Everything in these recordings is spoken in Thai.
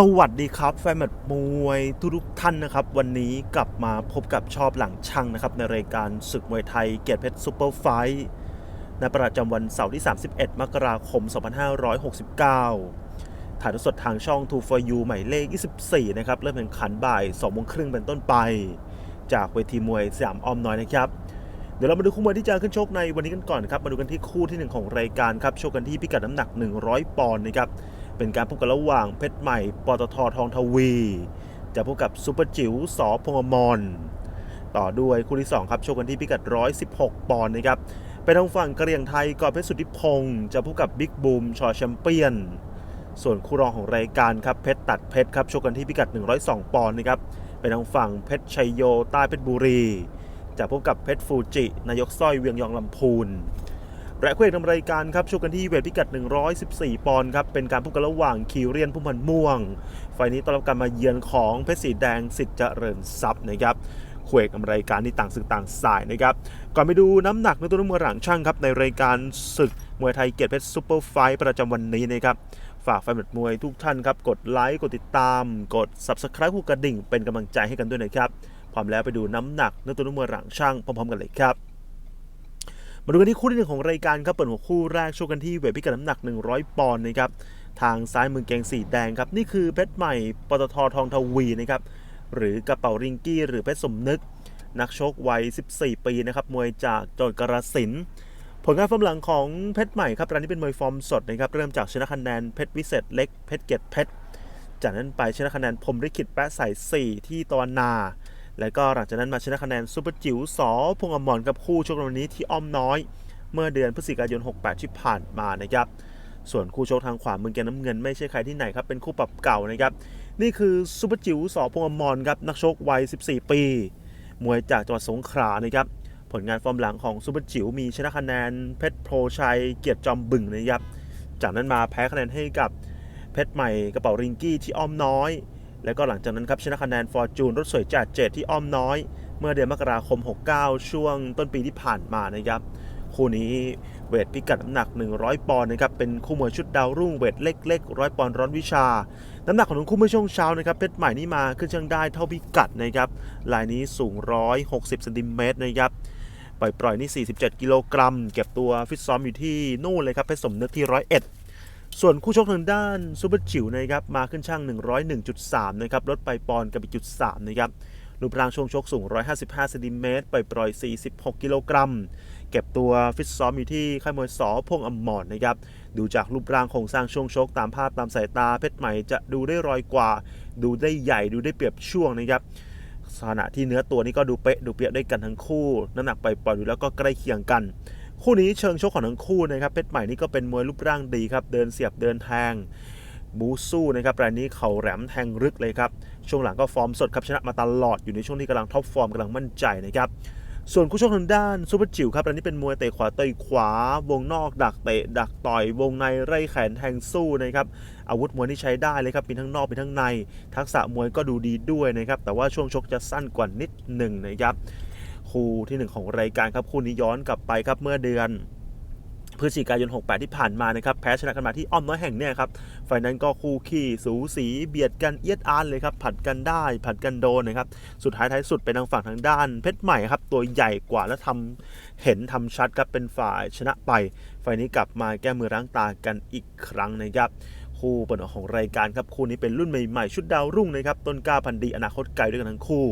สวัสดีครับ แฟนมตช์มวยทุกท่านนะครับ วันนี้กลับมาพบกับชอบหลังช่างนะครับ ในรายการศึกมวยไทยเกียรติเพชรซูเปอร์ไฟท์ในประจำวันเสาร์ที่ 31 มกราคม 2569 ถ่ายทอดสดทางช่อง2 for you หมายเลข 24 นะครับ เริ่มแข่งขันบ่าย2โมงครึ่งเป็นต้นไป จากเวทีมวยสยามอ้อมน้อยนะครับ เดี๋ยวเรามาดูคู่มวยที่จะขึ้นชกในวันนี้กันก่อนครับมาดูกันที่คู่ที่หนึ่งของรายการครับชกกันที่พิกัดน้ำหนัก 100 ปอนด์นะครับ เป็นการพบกันระหว่างเพชรใหม่ปตททองทวี จะพบกับซุปเปอร์จิ๋วสอพงอมรต่อด้วยคู่ที่ 2 ครับชกกันที่พิกัด 116 ปอนด์นะครับเป็นทางฝั่งกระเรียงไทยกอบเพชรสุทธิพงศ์จะพบกับบิ๊กบูมชอแชมเปี้ยน ส่วนคู่รองของรายการครับเพชรตัดเพชรครับชกกันที่พิกัด 102 ปอนด์นะครับเป็นทางฝั่งเพชรชัยโยใต้เพชรบุรี จะพบกับเพชรฟูจิ นายกสร้อยเวียงยองลำพูน และคู่เอกนำรายการครับชกกันที่เวทพิกัด 114 ปอนด์ครับ เป็นการพบกันระหว่างคิวเรียนพุ่มพันธ์ม่วง ไฟนี้ต้อนรับการมาเยือนของเพชรสีแดงสิทธิ์เจริญทรัพย์นะครับคู่เอกนำรายการที่ต่างศึกต่างสายนะครับ ก่อนไปดูน้ำหนักในตัวน้ำมือหลังช่างครับในรายการศึกมวยไทยเกียรติเพชรซูเปอร์ไฟท์ประจำวันนี้นะครับฝากแฟนบอลมวยทุกท่านครับกดไลค์กดติดตาม กด subscribe คู่กระดิ่งเป็นกำลังใจให้กันด้วยนะครับพร้อมแล้วไปดูน้ำหนักในตัวน้ำมือหลังช่างพร้อมๆกันเลยครับ มาดูกันที่คู่ที่หนึ่งของรายการครับเปิดหัวคู่แรกชกกันที่เวทพิกัดน้ำหนัก 100 ปอนด์นะครับทางซ้ายมือแกงสีแดงครับนี่คือเพชรใหม่ปตททองทวีนะครับหรือกระเป๋าริงกี้ หรือเพชรสมนึก นักชกวัย 14 ปีนะครับมวยจากจังหวัดกาฬสินผลงานฟอร์มหลังของเพชรใหม่ครับรายนี้เป็นมวยฟอร์มสดนะครับเริ่มจากชนะคะแนนเพชรวิเศษเล็กเพชรเกตเพชรจากนั้นไปชนะคะแนนพรมลิขิตแปะใส่4ที่ตะวันนา แล้วก็หลังจากนั้นมาชนะคะแนนซูเปอร์จิ๋วสอพงษ์อมรกับคู่ชกในวันนี้ที่อ้อมน้อย เมื่อเดือนพฤศจิกายน 68 ที่ผ่านมานะครับส่วนคู่ชกทางขวามือแกนน้ำเงินไม่ใช่ใครที่ไหนครับเป็นคู่ปรับเก่านะครับนี่คือซูเปอร์จิ๋วสอพงษ์อมรครับนักชกวัย 14 ปี มวยจากจังหวัดสงขลานะครับผลงานฟอร์มหลังของซูเปอร์จิ๋วมีชนะคะแนนเพชรโพชัยเกียรติจอมบึงนะครับจากนั้นมาแพ้คะแนนให้กับเพชรใหม่กระเป๋าริงกี้ที่อ้อมน้อย แล้วก็หลังจากนั้นครับชนะคะแนนฟอร์จูนรถสวยจัดเจ็ดที่อ้อมน้อย เมื่อเดือนมกราคม 69 ช่วงต้นปีที่ผ่านมานะครับคู่นี้เวทพิกัดน้ำหนัก 100 ปอนด์นะครับเป็นคู่มวยชุดดาวรุ่งเวทเล็กๆร้อยปอนด์ร้อนวิชา น้ำหนักของทั้งคู่เมื่อช่วงเช้านะครับเพชรใหม่นี่มาขึ้นช่างได้เท่าพิกัดนะครับลายนี้สูง 160เซนติเมตรนะครับปล่อยปล่อยนี่ 47 กิโลกรัม เก็บตัวฟิตซ้อมอยู่ที่นู่นเลยครับเพชรสมนึกที่ 101 ส่วนคู่ชกทางด้านซูเปอร์จิ๋วนะครับมาขึ้นช่าง 101.3 นะครับลดไปปอนกับอีกจุด3นะครับรูปร่างช่วงชกสูง 155เซนติเมตรไปล่อยปล่อย 46 กิโลกรัม เก็บตัวฟิตซ้อมอยู่ที่ค่ายมวยสอพงษ์อมรนะครับ ดูจากรูปร่างโครงสร้างช่วงชกตามภาพตามสายตาเพชรใหม่จะดูได้รอยกว่า ดูได้ใหญ่ดูได้เปรียบช่วงนะครับขณะที่เนื้อตัวนี้ก็ดูเป๊ะดูเปรียบได้กันทั้งคู่ น้ำหนักไปปล่อยดูแล้วก็ใกล้เคียงกัน คู่นี้เชิงชกของทั้งคู่นะครับเพชรใหม่นี่ก็เป็นมวยรูปร่างดีครับ เดินเสียบเดินแทงบูสู้นะครับรายนี้เข่าแหลมแทงลึกเลยครับ ช่วงหลังก็ฟอร์มสดครับชนะมาตลอดอยู่ในช่วงที่กำลังท็อปฟอร์มกำลังมั่นใจนะครับส่วนคู่ชกทางด้านซูเปอร์จิ๋วครับรายนี้เป็นมวยเตะขวาเตะขวา วงนอกดักเตะดักต่อย วงในไร่แขนแทงสู้นะครับอาวุธมวยที่ใช้ได้เลยครับมีทั้งนอกมีทั้งใน ทักษะมวยก็ดูดีด้วยนะครับแต่ว่าช่วงชกจะสั้นกว่านิดหนึ่งนะครับ คู่ที่หนึ่งของรายการครับคู่นี้ย้อนกลับไปครับเมื่อเดือนพฤศจิกายน 68 ที่ผ่านมานะครับ แพ้ชนะกันมาที่อ้อมน้อยแห่งเนี่ยครับไฟล์นั้นก็คู่ขี้สูสีเบียดกันเอียดอานเลยครับ ผัดกันได้ ผัดกันโดนนะครับ สุดท้ายท้ายสุดเป็นทางฝั่งทางด้าน เพชรใหม่ครับ ตัวใหญ่กว่าและทำเห็นทำชัดครับ เป็นฝ่ายชนะไปไฟล์นี้กลับมาแก้มือล้างตากันอีกครั้งนะครับ คู่เปิดของรายการครับ คู่นี้เป็นรุ่นใหม่ๆ ชุดดาวรุ่งนะครับ ต้นกล้าพันดี อนาคตไกลด้วยกันทั้งคู่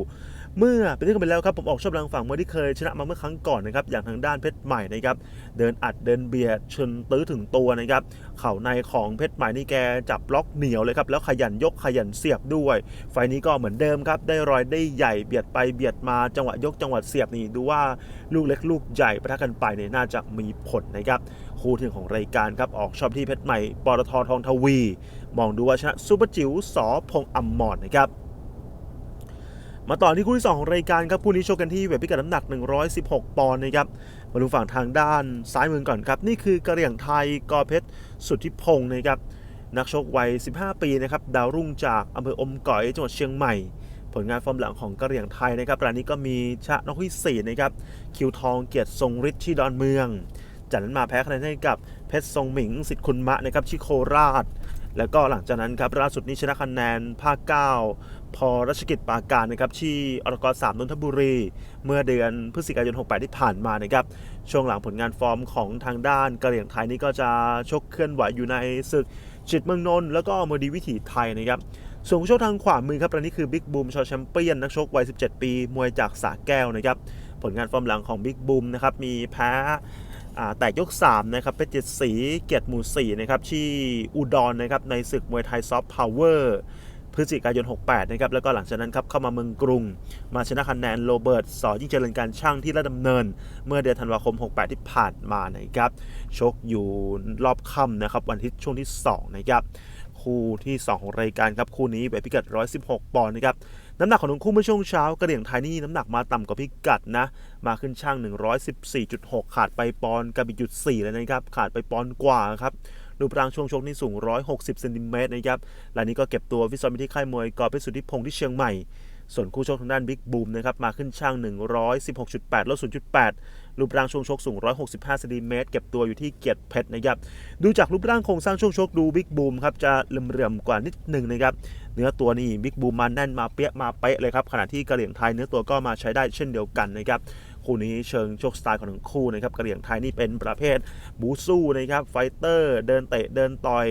เมื่อเป็นที่กันไปแล้วครับผมออกชอบทางฝั่งมวยที่เคยชนะมาเมื่อครั้งก่อนนะครับอย่างทางด้านเพชรใหม่นะครับเดินอัดเดินเบียดชนตื้อถึงตัวนะครับเข่าในของเพชรใหม่นี่แกจับล็อกเหนียวเลยครับแล้วขยันยกขยันเสียบด้วย ไฟนี้ก็เหมือนเดิมครับได้รอยได้ใหญ่เบียดไปเบียดมาจังหวะยกจังหวะเสียบนี่ดูว่าลูกเล็กลูกใหญ่ประทะกันไปเนี่ยน่าจะมีผลนะครับคู่ที่หนึ่งของรายการครับออกชอบที่เพชรใหม่ปตททองทวี มองดูว่าชนะซูเปอร์จิ๋วสอพงษ์อมรนะครับ มาต่อที่คู่ที่2ของรายการครับคู่นี้โชว์กันที่เวทพิกัดน้ำหนัก 116 ปอนด์นะครับมาดูฝั่งทางด้านซ้ายมือก่อนครับ นี่คือกระเหรี่ยงไทยกอเพชรสุทธิพงศ์นะครับนักชกวัย 15 ปีนะครับดาวรุ่งจากอำเภออมก๋อยจังหวัดเชียงใหม่ ผลงานฟอร์มหลังของกระเหรี่ยงไทยนะครับรายนี้ก็มีชนะนกที่สี่นะครับคิวทองเกียรติทรงฤทธิ์ที่ดอนเมือง จากนั้นมาแพ้คะแนนให้กับเพชรทรงหมิงสิทธิ์คุณมะนะครับที่โคราช แล้วก็หลังจากนั้นครับล่าสุดนี้ชนะคะแนนภาค 9 พอรัชกิจปาการนะครับที่อรกสามนนทบุรี เมื่อเดือนพฤศจิกายน 68 ที่ผ่านมานะครับช่วงหลังผลงานฟอร์มของทางด้านกระเหรี่ยงไทยนี่ก็จะชกเคลื่อนไหวอยู่ในศึกจิตเมืองนนท์แล้วก็มดีวิถีไทยนะครับส่วนผู้ชกทางขวามือครับรายนี้คือบิ๊กบูมชอแชมเปี้ยนนักชกวัย 17 ปี มวยจากสาแก้วนะครับผลงานฟอร์มหลังของบิ๊กบูมนะครับมีแพ้ แตกยก3นะครับเป็นเจ็ดสีเกียรติหมู่4นะครับที่อุดรนะครับในศึกมวยไทยซอฟต์พาวเวอร์พฤศจิกายน 68 นะครับ แล้วก็หลังจากนั้นครับ เข้ามาเมืองกรุง มาชนะคะแนนโรเบิร์ต สอยิ่งเจริญการช่างที่ระดำเนิน เมื่อเดือนธันวาคม 68 ที่ผ่านมานะครับ ชกอยู่รอบค่ำนะครับ วันที่ช่วงที่ 2 นะครับ คู่ที่ 2 ของรายการครับ คู่นี้แบบพิกัด 116 ปอนด์นะครับ น้ำหนักของทั้งคู่เมื่อช่วงเช้ากระเหลี่ยงไทยนี่น้ำหนักมาต่ำกว่าพิกัดนะ มาขึ้นช่าง 114.6 ขาดไปปอนกับอีกจุด4เลยนะครับ ขาดไปปอนกว่าครับรูปร่างช่วงชกนี่สูง 160เซนติเมตรนะครับรายนี้ก็เก็บตัวฟิซ้อมที่ค่ายมวยกอเพชรสุทธิพงศ์ที่เชียงใหม่ ส่วนคู่ชกทางด้านบิ๊กบูมนะครับมาขึ้นช่าง 116.8 ลด 0.8 รูปร่างช่วงชกสูง 165เซนติเมตรเก็บตัวอยู่ที่เกียรติเพชรนะครับ ดูจากรูปร่างโครงสร้างช่วงชกดูบิ๊กบูมครับจะเลื่อมๆกว่านิดหนึ่งนะครับ เนื้อตัวนี่บิ๊กบูมมาแน่นมาเปี้ยมาเป๊ะเลยครับขณะที่กระเหลี่ยงไทยเนื้อตัวก็มาใช้ได้เช่นเดียวกันนะครับคู่นี้เชิงชกสไตล์ของทั้งคู่นะครับกระเหลี่ยงไทยนี่เป็นประเภทบูสู้นะครับไฟเตอร์ เดินเตะเดินต่อย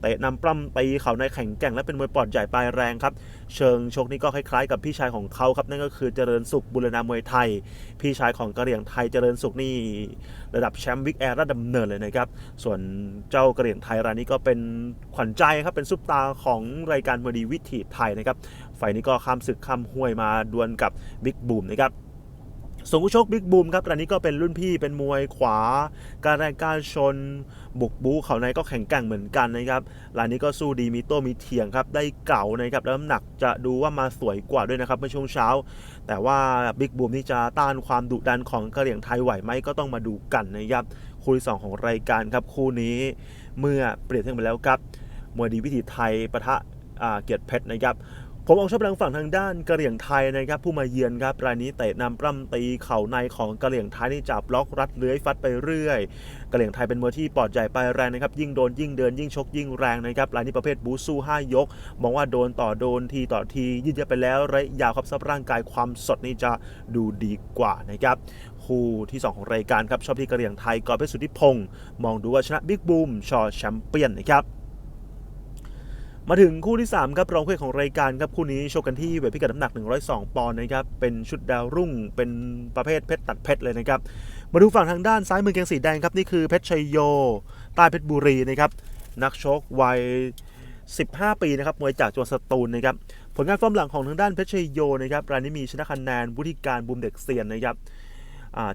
เตะนำปล้ำตีเข่าในแข่งแกร่งและเป็นมวยปอดใหญ่ปลายแรงครับ เชิงชกนี่ก็คล้ายๆ กับพี่ชายของเขาครับนั่นก็คือเจริญสุขบุรณามวยไทย พี่ชายของกระเหลี่ยงไทยเจริญสุขนี่ระดับแชมป์วิกแอร์ระดับเนินเลยนะครับส่วนเจ้ากระเหลี่ยงไทยรายนี้ก็เป็นขวัญใจครับเป็นซุปตาของรายการมวยดีวิถีไทยนะครับไฟนี้ก็ข้ามศึกข้ามห้วยมาดวลกับบิ๊กบูมนะครับ ส่วนผู้ชกบิ๊กบูมครับรายนี้ก็เป็นรุ่นพี่เป็นมวยขวา การแรงการชน บุกบูเขาในก็แข็งแกร่งเหมือนกันนะครับรายนี้ก็สู้ดีมีโต้มีเถียงครับได้เก่านะครับแล้วน้ำหนักจะดูว่ามาสวยกว่าด้วยนะครับเมื่อช่วงเช้า แต่ว่าบิ๊กบูมนี่จะต้านความดุดันของกะเหรี่ยงไทยไหวไหมก็ต้องมาดูกันนะครับคู่ที่สองของรายการครับคู่นี้เมื่อเปลี่ยนเทียงไปแล้วครับมวยดีวิถีไทยปะทะเกียรติเพชรนะครับ ผมออกชอบแรงฝั่งทางด้านกะเหรี่ยงไทยนะครับผู้มาเยือนครับรายนี้เตะนำปล้ำตีเข่าในของกะเหรี่ยงไทยนี่จับล็อกรัดเลื้อยฟัดไปเรื่อยกะเหรี่ยงไทยเป็นมวยที่ปอดใหญ่ไปแรงนะครับยิ่งโดนยิ่งเดินยิ่งชกยิ่งแรงนะครับรายนี้ประเภทบูสู้5ยก มองว่าโดนต่อโดนทีต่อทียืดเยื้อไปแล้วระยะยาวครับสภาพร่างกายความสดนี่จะดูดีกว่านะครับคู่ที่ 2 ของรายการครับชอบที่กะเหรี่ยงไทยกอเพชรสุทธิพงศ์มองดูว่าชนะบิ๊กบูมชอแชมเปี้ยนนะครับ มาถึงคู่ที่ 3 ครับรองคู่ของรายการครับคู่นี้โชกกันที่เวทพิกัดน้ำหนัก 102 ปอนด์นะครับเป็นชุดดาวรุ่งเป็นประเภทเพชรตัดเพชรเลยนะครับมาดูฝั่งทางด้านซ้ายมือแกงสีแดงครับนี่คือเพชรชัยโยใต้เพชรบุรีนะครับนักชกวัย 15 ปีนะครับมวยจากจังหวัดสตูลนะครับผลงานฟอร์มหลังของทางด้านเพชรชัยโยนะครับรายนี้มีชนะคะแนนวุฒิการบุมเด็กเซียนนะครับ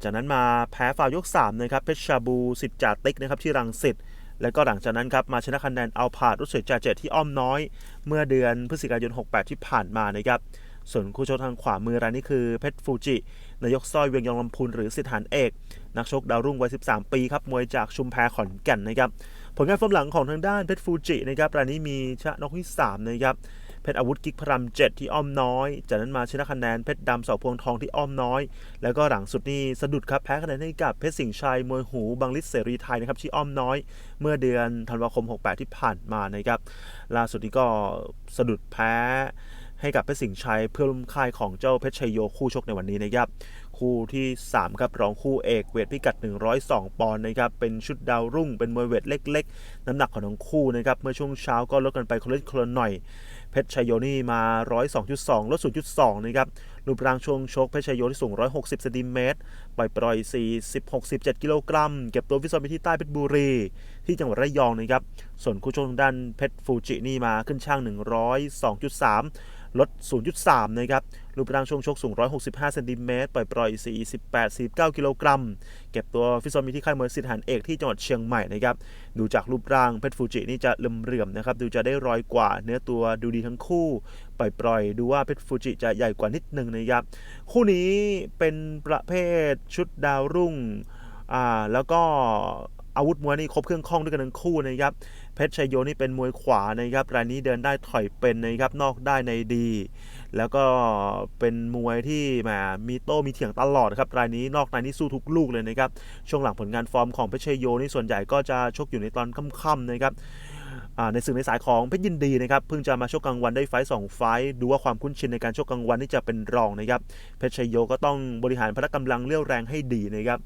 จากนั้นมาแพ้ฟาวยก3นะครับเพชรชาบูสิทธิ์จ่าติ๊กนะครับที่รังสิต และก็หลังจากนั้นครับมาชนะคะแนนเอาผาดรุษเสยจ่าเจ็ดที่อ้อมน้อย เมื่อเดือนพฤศจิกายน 68 ที่ผ่านมานะครับส่วนคู่ชกทางขวามือรายนี้คือเพชรฟูจิ นายกสร้อยเวียงยองลำพูนหรือสิทธานเอก นักชกดาวรุ่งวัย 13 ปีครับมวยจากชุมแพขอนแก่นนะครับผลงานฟอร์มหลังของทางด้านเพชรฟูจินะครับรายนี้มีชนะนกที่3นะครับ เพชรอาวุธกิ๊กพรำเจ็ดที่อ้อมน้อย จากนั้นมาชนะคะแนนเพชรดำเสาพวงทองที่อ้อมน้อย แล้วก็หลังสุดนี่สะดุดครับแพ้คะแนนให้กับเพชรสิงห์ชัยมวยหูบางลิศเสรีไทยนะครับที่อ้อมน้อย เมื่อเดือนธันวาคม 68 ที่ผ่านมานะครับล่าสุดนี้ก็สะดุดแพ้ให้กับเพชรสิงห์ชัยเพื่อร่วมค่ายของเจ้าเพชรชัยโยคู่ชกในวันนี้นะครับคู่ที่ 3 ครับรองคู่เอกเวทพิกัด 102 ปอนด์นะครับเป็นชุดดาวรุ่งเป็นมวยเวทเล็ก ๆ น้ำหนักของทั้งคู่นะครับเมื่อช่วงเช้าก็ลดกันไปคนละคนละหน่อย เพชรชัยโยนี่มา 102.2 ลด 0.2 นะครับรูปร่างช่วงชกเพชรชัยโยที่สูง 160เซนติเมตรปล่อยปล่อย 40 67 กิโลกรัม เก็บตัวฟิตซ้อมที่ใต้เพชรบุรี ที่จังหวัดระยองนะครับ ส่วนคู่ชกทางด้านเพชรฟูจินี่มาขึ้นช่าง 102.3 ลด 0.3 นะครับ รูปร่างช่วงชกสูง 165 เซนติเมตร ปล่อยปล่อย 48 49 กิโลกรัม เก็บตัวฟิตซ้อมอยู่ที่ค่ายมวยสิทธิหันเอกที่จังหวัดเชียงใหม่นะครับ ดูจากรูปร่างเพชรฟูจินี่จะเลื่อมเรื่อมๆนะครับ ดูจะได้รอยกว่า เนื้อตัวดูดีทั้งคู่ ปล่อยปล่อยดูว่าเพชรฟูจิจะใหญ่กว่านิดนึงนะครับ คู่นี้เป็นประเภทชุดดาวรุ่ง อ่า แล้วก็อาวุธมวยนี่ครบเครื่องข้องด้วยกันทั้งคู่นะครับ เพชรชัยโยนี่เป็นมวยขวานะครับรายนี้เดินได้ถอยเป็นนะครับนอกได้ในดี แล้วก็เป็นมวยที่แหมมีโต้มีเถียงตลอดครับรายนี้นอกในนี่สู้ทุกลูกเลยนะครับช่วงหลังผลงานฟอร์มของเพชรชัยโยนี่ส่วนใหญ่ก็จะชกอยู่ในตอนค่ำๆนะครับ ในศึกในสายของเพชรยินดีนะครับเพิ่งจะมาชกกลางวันได้ไฟสองไฟดูว่าความคุ้นชินในการชกกลางวันนี่จะเป็นรองนะครับเพชรชัยโยก็ต้องบริหารพละกำลังเรี่ยวแรงให้ดีนะครับ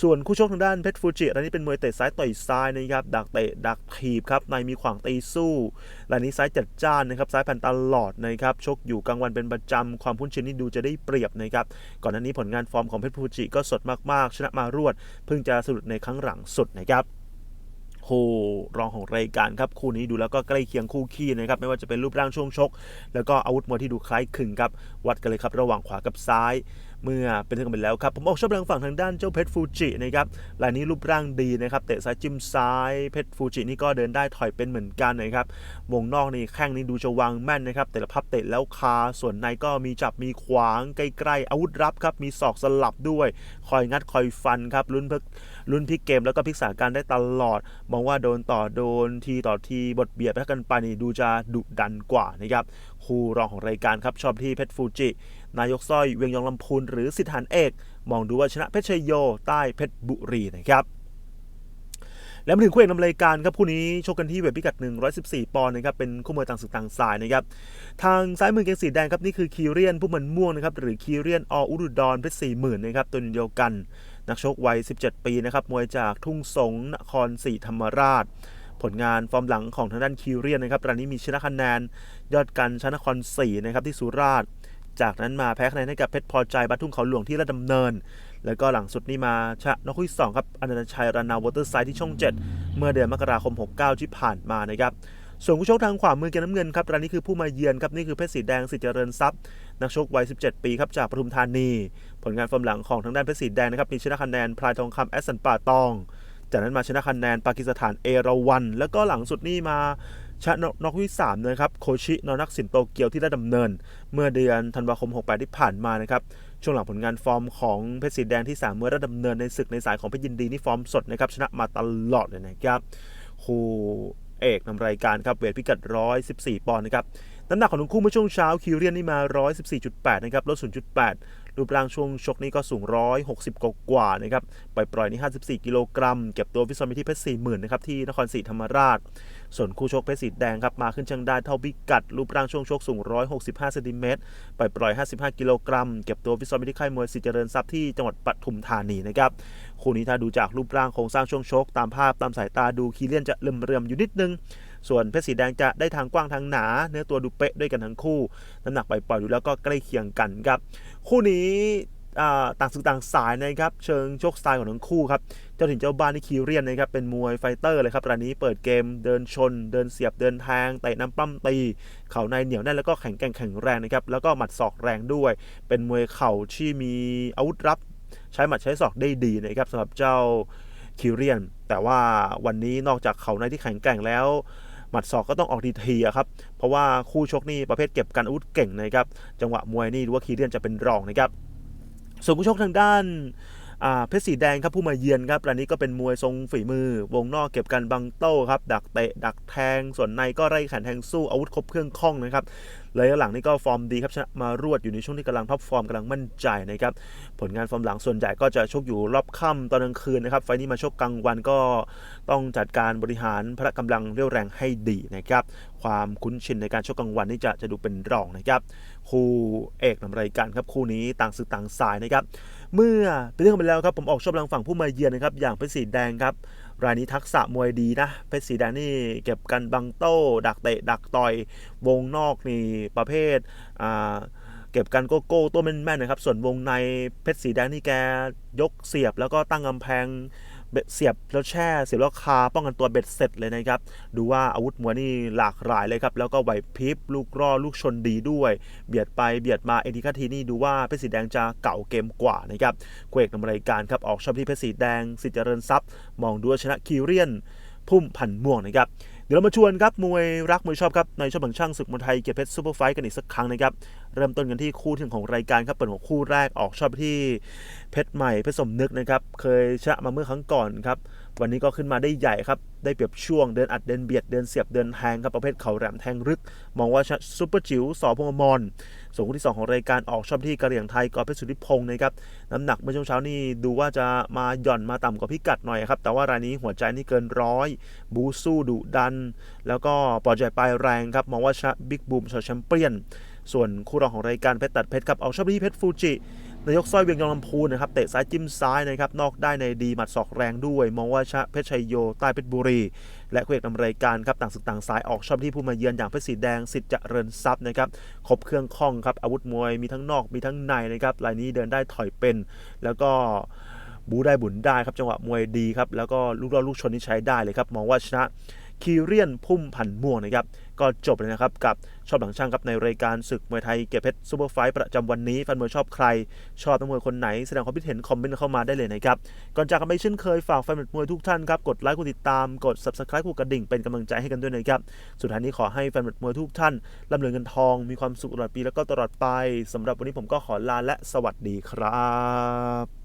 ส่วนคู่ชกทางด้านเพชรฟูจิรายนี้เป็นมวยเตะซ้ายต่อยซ้ายนะครับดักเตะดักถีบครับในมีขวางตีสู้รายนี้ซ้ายจัดจ้านนะครับซ้ายแผ่นตลอดนะครับชกอยู่กลางวันเป็นประจำความคุ้นชินนี่ดูจะได้เปรียบนะครับก่อนหน้านี้ผลงานฟอร์มของเพชรฟูจิก็สดมากๆ ชนะมารวด เพิ่งจะสะดุดในครั้งหลังสุดนะครับ คู่รองของรายการครับคู่นี้ดูแล้วก็ใกล้เคียงคู่ขี้นะครับไม่ว่าจะเป็นรูปร่างช่วงชก แล้วก็อาวุธมวยที่ดูคล้ายคลึงครับวัดกันเลยครับระหว่างขวากับซ้าย เมื่อเป็นที่กันไปแล้วครับ ผมออกชอบแรงฝั่งทางด้านเจ้าเพชรฟูจินะครับรายนี้รูปร่างดีนะครับเตะซ้ายจิ้มซ้ายเพชรฟูจินี่ก็เดินได้ถอยเป็นเหมือนกันนะครับวงนอกนี่แข้งนี่ดูจะวางแม่นนะครับแต่ละพับเตะแล้วคาส่วนในก็มีจับมีขวางใกล้ๆอาวุธรับครับมีศอกสลับด้วย คอยงัดคอยฟันครับลุ้นเพิกลุ้นพลิกเกมแล้วก็พลิกสาการได้ตลอดมองว่าโดนต่อโดนทีต่อทีบทเบียดไปกันไปนี่ดูจะดุดันกว่านะครับคู่รองของรายการครับชอบที่เพชรฟูจิ นายกสร้อยเวียงยองลำพูนหรือสิทธานเอก มองดูว่าชนะเพชรชัยโยใต้เพชรบุรีนะครับแล้วมาถึงคู่เอกนำรายการครับคู่นี้ชกกันที่เวทพิกัด 114 ปอนด์นะครับเป็นคู่มวยต่างศึกต่างสายนะครับทางซ้ายมือเกงสีแดงครับนี่คือคีเรียนผู้มันม่วงนะครับหรือคีเรียนออุดุดรเพชรสี่หมื่นนะครับตัวเดียวกัน นักชกวัย 17 ปีนะครับมวยจากทุ่งสงนครศรีธรรมราช ผลงานฟอร์มหลังของทางด้านคิวเรียนนะครับตอนนี้มีชนะคะแนน ยอดกันชนะนครศรีนะครับที่สุราษฎร์ จากนั้นมาแพ้คะแนนให้กับเพชรพอใจบัตทุ่งเขาหลวงที่ระดำเนิน แล้วก็หลังสุดนี่มาชนะนกที่สองครับอนันตชัยรานาวอเตอร์ไซด์ที่ช่อง 7 เมื่อเดือนมกราคม 69 ที่ผ่านมานะครับส่วนผู้ชกทางขวามือแกนน้ำเงินครับรายนี้คือผู้มาเยือนครับนี่คือเพชรสีแดงสิทธิเจริญทรัพย์นักชกวัย 17 ปีครับจากปทุมธานี ผลงานฟอร์มหลังของทางด้านเพชรสีแดงนะครับมีชนะคะแนนพลายทองคำแอสสันป่าตอง จากนั้นมาชนะคะแนนปากีสถานเอราวันแล้วก็หลังสุดนี่มา ชนะนอกที่3นะครับโคชินอนักสินโตเกียวที่ได้ดำเนิน เมื่อเดือนธันวาคม 68 ที่ผ่านมานะครับช่วงหลังผลงานฟอร์มของเพชรสีแดงที่ 3 เมื่อได้ดำเนินในศึกในสายของเพชรยินดีนี่ฟอร์มสดนะครับชนะมาตลอดเลยนะครับคู่เอกนำรายการครับเวทพิกัด 114 ปอนด์นะครับน้ำหนักของทั้งคู่เมื่อช่วงเช้าคิวเรียนนี่มา 114.8 นะครับลด 0.8 รูปร่างช่วงชกนี้ก็สูง 160 กกว่านะครับปล่อยปล่อยนี่ 54 กิโลกรัม เก็บตัวฟิสซอมไปที่เพชร40,000นนะครับที่นครศรีธรรมราช ส่วนคู่ชกเพชรสีแดงครับมาขึ้นช่างได้เท่าพิกัด รูปร่างช่วงชกสูง 165เซนติเมตรปล่อยปล่อย 55 กิโลกรัม เก็บตัวฟิสซอมไปที่ค่ายมวยสิเจริญทรัพย์ที่จังหวัดปทุมธานีนะครับคู่นี้ถ้าดูจากรูปร่างโครงสร้างช่วงชกตามภาพตามสายตาดูคีเลียนจะเลื่อมๆอยู่นิดนึงส่วนเพชรสีแดงจะได้ทางกว้างทางหนา เนื้อตัวดูเป๊ะด้วยกันทั้งคู่ น้ำหนักปล่อยๆดูแล้วก็ใกล้เคียงกันครับ คู่นี้ต่างศึกต่างสายนะครับเชิงโชคสไตล์ของทั้งคู่ครับเจ้าถิ่นเจ้าบ้านนี่คิวเรียนนะครับเป็นมวยไฟเตอร์เลยครับรายนี้เปิดเกมเดินชน เดินเสียบเดินแทงเตะน้ำปั้มตี เข่าในเหนียวแน่นแล้วก็แข็งแกร่งแข็งแรงนะครับแล้วก็หมัดศอกแรงด้วย เป็นมวยเข่าที่มีอาวุธรับ ใช้หมัดใช้ศอกได้ดีนะครับสำหรับเจ้าคิวเรียน แต่ว่าวันนี้นอกจากเข่าในที่แข็งแกร่งแล้ว หมัดศอกก็ต้องออกดีทีครับเพราะว่าคู่ชกนี่ประเภทเก็บการอาวุธเก่งนะครับจังหวะมวยนี่ดูว่าคีเรียนจะเป็นรองนะครับส่วนผู้ชกทางด้าน เพชรสีแดงครับผู้มาเยือนครับรายนี้ก็เป็นมวยทรงฝีมือ วงนอกเก็บกันบังโต้ครับ ดักเตะ ดักแทง ส่วนในก็ไล่แขนแทงสู้อาวุธครบเครื่องคล่องนะครับเลยหลังนี่ก็ฟอร์มดีครับชนะมารวดอยู่ในช่วงที่กำลังท็อปฟอร์มกำลังมั่นใจนะครับผลงานฟอร์มหลังส่วนใหญ่ก็จะชกอยู่รอบค่ำตอนกลางคืนนะครับไฟนี้มาชกกลางวันก็ต้องจัดการบริหารพละกำลังเรี่ยวแรงให้ดีนะครับความคุ้นชินในการชกกลางวันนี่จะจะดูเป็นรองนะครับคู่เอกนำรายการครับคู่นี้ต่างศึกต่างสายนะครับ เมื่อเป็นเรื่องไปแล้วครับผมออกชอบทางฝั่งผู้มาเยือนนะครับอย่างเพชรสีแดงครับรายนี้ทักษะมวยดีนะเพชรสีแดงนี่เก็บกันบังโต้ดักเตะดักต่อยวงนอกนี่ประเภทอ่าเก็บกันโกโก้ตัวแม่นๆนะครับส่วนวงในเพชรสีแดงนี่แกยกเสียบแล้วก็ตั้งกำแพง เสียบแล้วแช่เสียบแล้วคาป้องกันตัวเบ็ดเสร็จเลยนะครับ ดูว่าอาวุธมวยนี่หลากหลายเลยครับแล้วก็ไหวพริบลูกร่อลูกชนดีด้วย เบียดไปเบียดมาเอดิคาทีนี่ดูว่าเพชรสีแดงจะเก่าเกมกว่านะครับเกวกนำรายการครับออกชอบที่เพชรสีแดงสิทธิเจริญทรัพย์ มองดูว่าชนะคิวเรียนพุ่มพันธุ์ม่วงนะครับ ดี๋ยวเรามาชวนครับมวยรักมวยชอบครับในช่องบังช่างศึกมวยไทยเกียรติเพชรซูเปอร์ไฟท์กันอีกสักครั้งนะครับเริ่มต้นกันที่คู่ถึงของรายการครับเปิดหัวคู่แรกออกชอบที่เพชรใหม่เพชรสมนึกนะครับเคยชนะมาเมื่อครั้งก่อนครับ วันนี้ก็ขึ้นมาได้ใหญ่ครับ ได้เปรียบช่วงเดินอัดเดินเบียดเดินเสียบเดินแทงครับประเภทเข่าแหลมแทงรึก มองว่าซุปเปอร์จิ๋วสอพงษ์อมรส่วนคู่ที่2ของรายการออกชอบที่กระเหรี่ยงไทยกอเพชรสุทธิพงศ์นะครับน้ำหนักเมื่อช่วงเช้านี่ดูว่าจะมาหย่อนมาต่ำกว่าพิกัดหน่อยครับแต่ว่ารายนี้หัวใจนี่เกินร้อยบูสู้ดุดัน แล้วก็ปล่อยใจปลายแรงครับมองว่าชนะบิ๊กบูมชอแชมเปี้ยนส่วนคู่รองของรายการเพชรตัดเพชรครับออกชอบที่เพชรฟูจิ นายกสร้อยเวียงยองลำพูนนะครับเตะซ้ายจิ้มซ้ายนะครับนอกได้ในดีหมัดศอกแรงด้วย มองว่าชะเพชรชัยโยใต้เพชรบุรี และเอกนำรายการครับต่างศึกต่างสายออกชอบที่ผู้มาเยือนอย่างเพชรสีแดงสิทธิ์เจริญทรัพย์นะครับครบเครื่องข้องครับอาวุธมวยมีทั้งนอกมีทั้งในนะครับรายนี้เดินได้ถอยเป็น แล้วก็บูได้บุญได้ครับจังหวะมวยดีครับแล้วก็ลูกล่อลูกชนที่ใช้ได้เลยครับมองว่าชนะคีเรียนพุ่มพันธ์ม่วงนะครับ ก็จบเลยนะครับกับชอบหลังช่างครับในรายการศึกมวยไทยเกียรติเพชรซูเปอร์ไฟท์ประจำวันนี้แฟนมวยชอบใคร ชอบนักมวยคนไหนแสดงความคิดเห็นคอมเมนต์เข้ามาได้เลยนะครับก่อนจากกันไปเช่นเคยฝากแฟนมวยทุกท่านครับกดไลค์กดติดตามกด subscribe กดกระดิ่งเป็นกำลังใจให้กันด้วยนะครับสุดท้ายนี้ขอให้แฟนมวยทุกท่านร่ำรวยเงินทองมีความสุขตลอดปีแล้วก็ตลอดไปสำหรับวันนี้ผมก็ขอลาและสวัสดีครับ